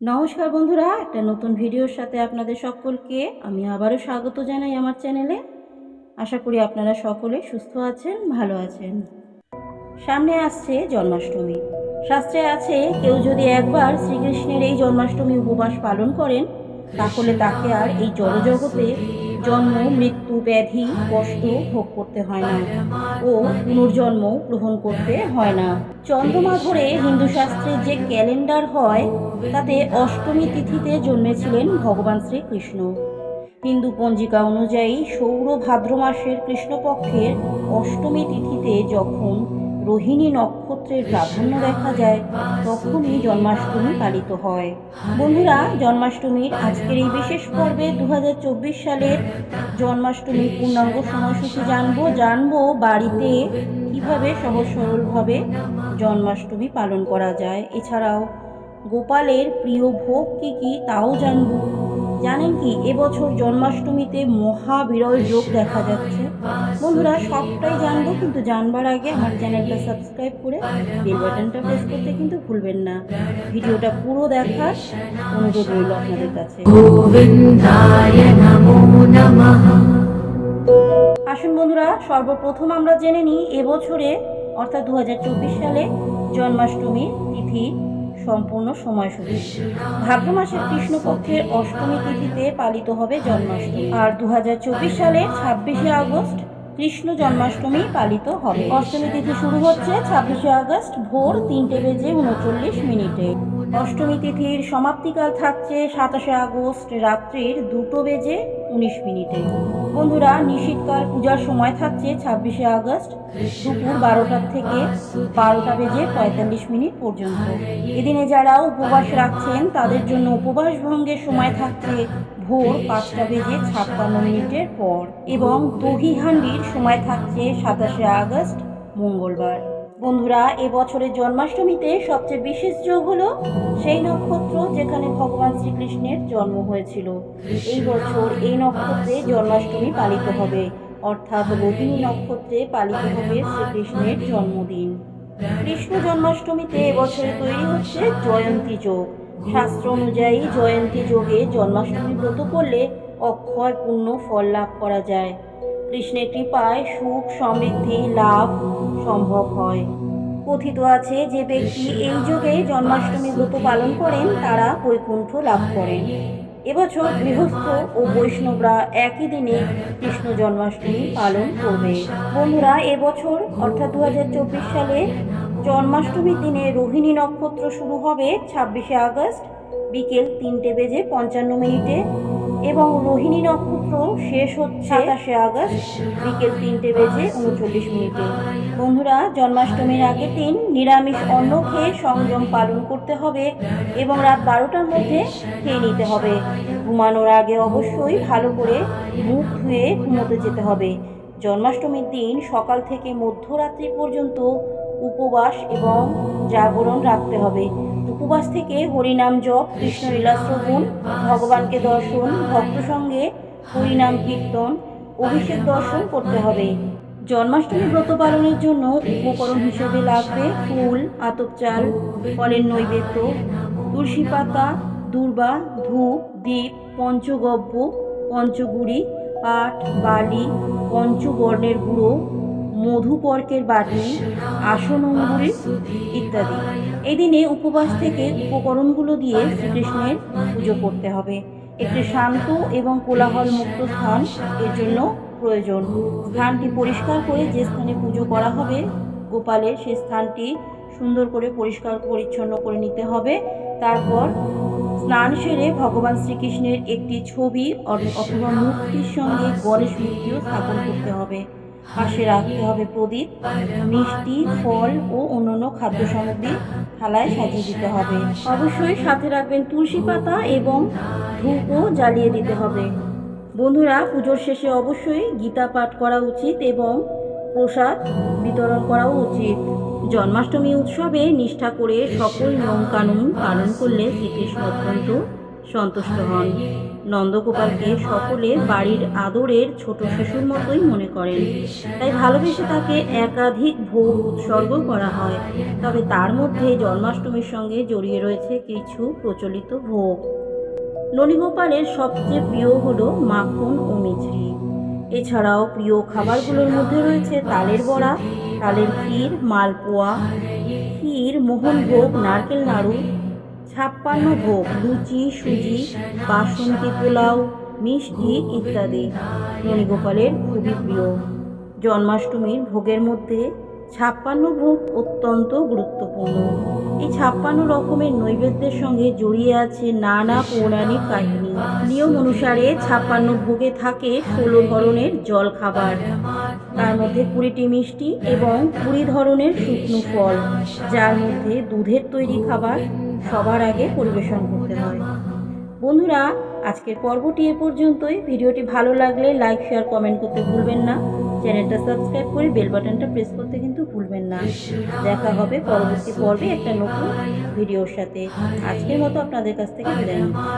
নমস্কার বন্ধুরা, একটা নতুন ভিডিওর সাথে আপনাদের সকলকে আমি আবারও স্বাগত জানাই আমার চ্যানেলে। আশা করি আপনারা সকলে সুস্থ আছেন, ভালো আছেন। সামনে আসছে জন্মাষ্টমী। শাস্ত্রে আছে, কেউ যদি একবার শ্রীকৃষ্ণের এই জন্মাষ্টমী উপবাস পালন করেন, তাহলে তাকে আর এই জড়জগতে জন্ম, মৃত্যু ব্যাধি, কষ্ট ভোগ করতে হয় না ও পুনর্জন্ম গ্রহণ করতে হয় না। চন্দ্রমা ধরে হিন্দু শাস্ত্রে যে ক্যালেন্ডার হয়, তাতে অষ্টমী তিথিতে জন্মেছিলেন ভগবান শ্রীকৃষ্ণ। হিন্দু পঞ্জিকা অনুযায়ী সৌর ভাদ্র মাসের কৃষ্ণপক্ষের অষ্টমী তিথিতে যখন রোহিণী নক্ষত্রের প্রাধান্য দেখা যায়, তখনই জন্মাষ্টমী পালিত হয়। বন্ধুরা, জন্মাষ্টমীর আজকের এই বিশেষ পর্বে দুহাজার চব্বিশ সালের জন্মাষ্টমীর পূর্ণাঙ্গ সময়সূচি জানব জানব বাড়িতে কীভাবে সহজ সরলভাবে জন্মাষ্টমী পালন করা যায়। এছাড়াও গোপালের প্রিয় ভোগ কী কী তাও জানব। জানেন কি, এবছর জন্মাষ্টমীতে মহাবিরল যোগ দেখা যাচ্ছে। বন্ধুরা, সবটাই জানব, কিন্তু জানবার আগে আমার চ্যানেলটা সাবস্ক্রাইব করে বেল বাটনটা প্রেস করতে কিন্তু ভুলবেন না। ভিডিওটা পুরো দেখার অনুরোধ রইল আপনাদের কাছে। আসুন বন্ধুরা, সর্বপ্রথম আমরা জেনে নিই এবছরে অর্থাৎ দু হাজার চব্বিশ সালে জন্মাষ্টমীর তিথি, সম্পূর্ণ সময়সূচি। ভাদ্র মাসের কৃষ্ণপক্ষের অষ্টমী তিথিতে পালিত হবে জন্মাষ্টমী। আর দু সালের ছাব্বিশে আগস্ট কৃষ্ণ জন্মাষ্টমী পালিত হবে। অষ্টমী তিথি শুরু হচ্ছে ছাব্বিশে আগস্ট ভোর তিনটে বেজে উনচল্লিশ মিনিটে। অষ্টমী তিথির সমাপ্তিকাল থাকছে সাতাশে আগস্ট রাত্রির দুটো বেজে উনিশ মিনিটে। বন্ধুরা, নিশীতকাল পূজার সময় থাকছে ছাব্বিশে আগস্ট দুপুর বারোটার থেকে বারোটা বেজে পঁয়তাল্লিশ মিনিট পর্যন্ত। এদিনে যারা উপবাস রাখছেন, তাদের জন্য উপবাস ভঙ্গের সময় থাকছে ভোর পাঁচটা বেজে ছাপ্পান্ন মিনিটের পর এবং দহি হান্ডির সময় থাকছে সাতাশে আগস্ট মঙ্গলবার। বন্ধুরা এবছরের জন্মাষ্টমীতে সবচেয়ে বিশেষ যোগ হলো সেই নক্ষত্র যেখানে ভগবান শ্রীকৃষ্ণের জন্ম হয়েছিল। এই বছর এই নক্ষত্রে জন্মাষ্টমী পালিত হবে। অর্থাৎ রোহিণী নক্ষত্রে পালিত হবে শ্রীকৃষ্ণের জন্মদিন। কৃষ্ণ জন্মাষ্টমীতে এবছরে তৈরি হচ্ছে জয়ন্তী যোগ। শাস্ত্র অনুযায়ী জয়ন্তী যোগে জন্মাষ্টমী ব্রত করলে অক্ষয় পূর্ণ ফল লাভ করা যায়। কৃষ্ণের কৃপায় সুখ সমৃদ্ধি লাভ সম্ভব হয়। কথিত আছে যে ব্যক্তি এই যুগে জন্মাষ্টমী ব্রত পালন করেন, তারা বৈকুণ্ঠ লাভ করেন। এবছর গৃহস্থ ও বৈষ্ণবরা একই দিনে কৃষ্ণ জন্মাষ্টমী পালন করবে। বন্ধুরা, এবছর, অর্থাৎ দু হাজার চব্বিশ সালে জন্মাষ্টমীর দিনে রোহিণী নক্ষত্র শুরু হবে ছাব্বিশে আগস্ট, বিকেল তিনটে বেজে পঞ্চান্ন মিনিটে। এবং রোহিণী নক্ষত্র শেষ হচ্ছে সাতাশে আগস্ট বিকেল তিনটে বেজে উনচল্লিশ মিনিটে। বন্ধুরা, জন্মাষ্টমীর আগের দিন নিরামিষ অন্ন খেয়ে সংযম পালন করতে হবে এবং রাত বারোটার মধ্যে খেয়ে নিতে হবে। ঘুমানোর আগে অবশ্যই ভালো করে মুখ ধুয়ে ঘুমোতে যেতে হবে। জন্মাষ্টমীর দিন সকাল থেকে মধ্যরাত্রি পর্যন্ত উপবাস এবং জাগরণ রাখতে হবে। উপবাস থেকে হরিনাম জপ, কৃষ্ণলীলা শ্রবণ, ভগবানকে দর্শন ভক্ত সঙ্গে হরিনাম কীর্তন, অভিষেক দর্শন করতে হবে। জন্মাষ্টমী ব্রত পালনের জন্য উপকরণ হিসেবে লাগবে ফুল, আতপ চাল, ফলের নৈবেদ্য, তুলসী পাতা, দুর্বা, ধূপ দ্বীপ পঞ্চগব্য, পঞ্চগুড়ি, পাট, বালি, পঞ্চবর্ণের গুঁড়ো মধুপর্কের বাটি আসন অঙ্গুরি ইত্যাদি। এই দিনে উপবাস থেকে উপকরণগুলো দিয়ে শ্রীকৃষ্ণের পুজো করতে হবে। একটি শান্ত এবং কোলাহল মুক্ত স্থান এর জন্য প্রয়োজন। স্থানটি পরিষ্কার করে যে স্থানে পুজো করা হবে, গোপালের সে স্থানটি সুন্দর করে পরিষ্কার পরিচ্ছন্ন করে নিতে হবে। তারপর স্নান সেরে ভগবান শ্রীকৃষ্ণের একটি ছবি অথবা মূর্তির সঙ্গে গণেশ মূর্তিও স্থাপন করতে হবে। পাশে রাখতে হবে প্রদীপ, মিষ্টি, ফল ও অন্যান্য খাদ্য সামগ্রী থালায় সাজিয়ে দিতে হবে। অবশ্যই সাথে রাখবেন তুলসী পাতা এবং ধূপও জ্বালিয়ে দিতে হবে। বন্ধুরা, পুজোর শেষে অবশ্যই গীতা পাঠ করা উচিত এবং প্রসাদ বিতরণ করাও উচিত। জন্মাষ্টমী উৎসবে নিষ্ঠা করে সকল নিয়মকানুন পালন করলে শ্রীকৃষ্ণ অত্যন্ত সন্তুষ্ট হন। নন্দগোপালকে সকলে বাড়ির আদরের ছোট শিশুর মতোই মনে করেন। তাই ভালোবেসে তাকে একাধিক ভোগ উৎসর্গ করা হয়। তবে তার মধ্যে জন্মাষ্টমীর সঙ্গে জড়িয়ে রয়েছে কিছু প্রচলিত ভোগ। ননীগোপালের সবচেয়ে প্রিয় হলো মাখন ও মিছরি। এছাড়াও প্রিয় খাবারগুলোর মধ্যে রয়েছে তালের বড়া, তালের ক্ষীর, মালপোয়া, ক্ষীর, মোহনভোগ, নারকেল নাড়ু ছাপ্পান্ন ভোগ, লুচি, সুজি, বাসন্তী পোলাও, মিষ্টি ইত্যাদি। ননীগোপালের খুবই প্রিয়। জন্মাষ্টমীর ভোগের মধ্যে ছাপ্পান্ন ভোগ অত্যন্ত গুরুত্বপূর্ণ। এই ছাপ্পান্ন রকমের নৈবেদ্যের সঙ্গে জড়িয়ে আছে নানা পৌরাণিক কাহিনী। নিয়ম অনুসারে ছাপ্পান্ন ভোগে থাকে ষোলো ধরনের জল খাবার তার মধ্যে কুড়িটি মিষ্টি এবং কুড়ি ধরনের শুকনো ফল, যার মধ্যে দুধের তৈরি খাবার সবার আগে পরিবেশন করতে হয় বন্ধুরা, আজকের পর্বটি এ পর্যন্তই। ভিডিওটি ভালো লাগলে লাইক, শেয়ার, কমেন্ট করতে ভুলবেন না। চ্যানেলটা সাবস্ক্রাইব করে বেল বাটনটা প্রেস করতে কিন্তু ভুলবেন না। দেখা হবে পরবর্তী পর্বে একটা নতুন ভিডিওর সাথে। আজকের মতো আপনাদের কাছ থেকে বিদায় নিচ্ছি।